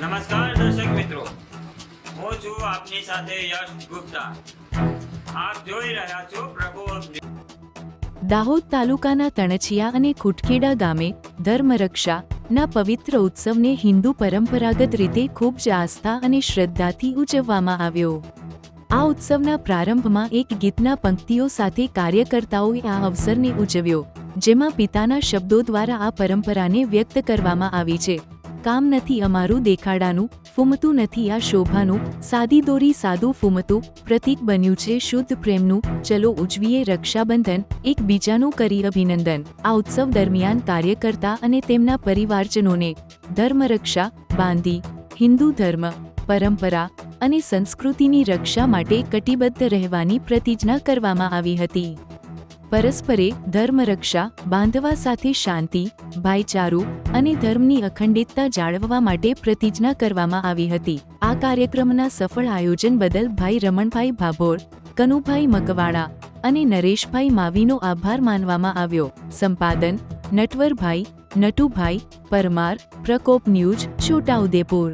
નમસ્કાર દર્શક મિત્રો. હું છું આપની સાથે યશ ગુપ્તા. આપ જોઈ રહ્યા છો પ્રભુ દાહોદ તાલુકાના તણછિયા અને ખુટખેડા ગામે ધર્મરક્ષા ના પવિત્ર ઉત્સવને હિન્દુ પરંપરાગત રીતે ખૂબ જ આસ્થા અને શ્રદ્ધાથી ઉજવવામાં આવ્યો. આ ઉત્સવના પ્રારંભમાં એક ગીતના પંક્તિઓ સાથે કાર્યકર્તાઓએ આ અવસરને ઉજવ્યો, જેમાં પિતાના શબ્દો દ્વારા આ પરંપરાને વ્યક્ત કરવામાં આવી છે. કામ નથી અમારું દેખાડાનું, ફૂમતું નથી આ શોભાનું, સાદી દોરી સાદું ફૂમતું, પ્રતીક બન્યું છે શુદ્ધ પ્રેમનું, ચલો ઉજવીએ રક્ષાબંધન, એકબીજાનું કરી અભિનંદન. આ ઉત્સવ દરમિયાન કાર્યકર્તા અને તેમના પરિવારજનોને ધર્મરક્ષા, બાંધી, હિન્દુ ધર્મ, પરંપરા અને સંસ્કૃતિની રક્ષા માટે કટિબદ્ધ રહેવાની પ્રતિજ્ઞા કરવામાં આવી હતી. પરસ્પરે ધર્મરક્ષા બાંધવા સાથે શાંતિ, ભાઈચારો અને ધર્મની અખંડિતતા જાળવવા માટે પ્રતિજ્ઞા કરવામાં આવી હતી. આ કાર્યક્રમના સફળ આયોજન બદલ ભાઈ રમણભાઈ ભાભોર, કનુભાઈ મકવાણા અને નરેશભાઈ માવીનો આભાર માનવામાં આવ્યો. સંપાદન, નટવરભાઈ, નટુભાઈ, પરમાર, પ્રકોપ ન્યૂઝ છોટાઉદેપુર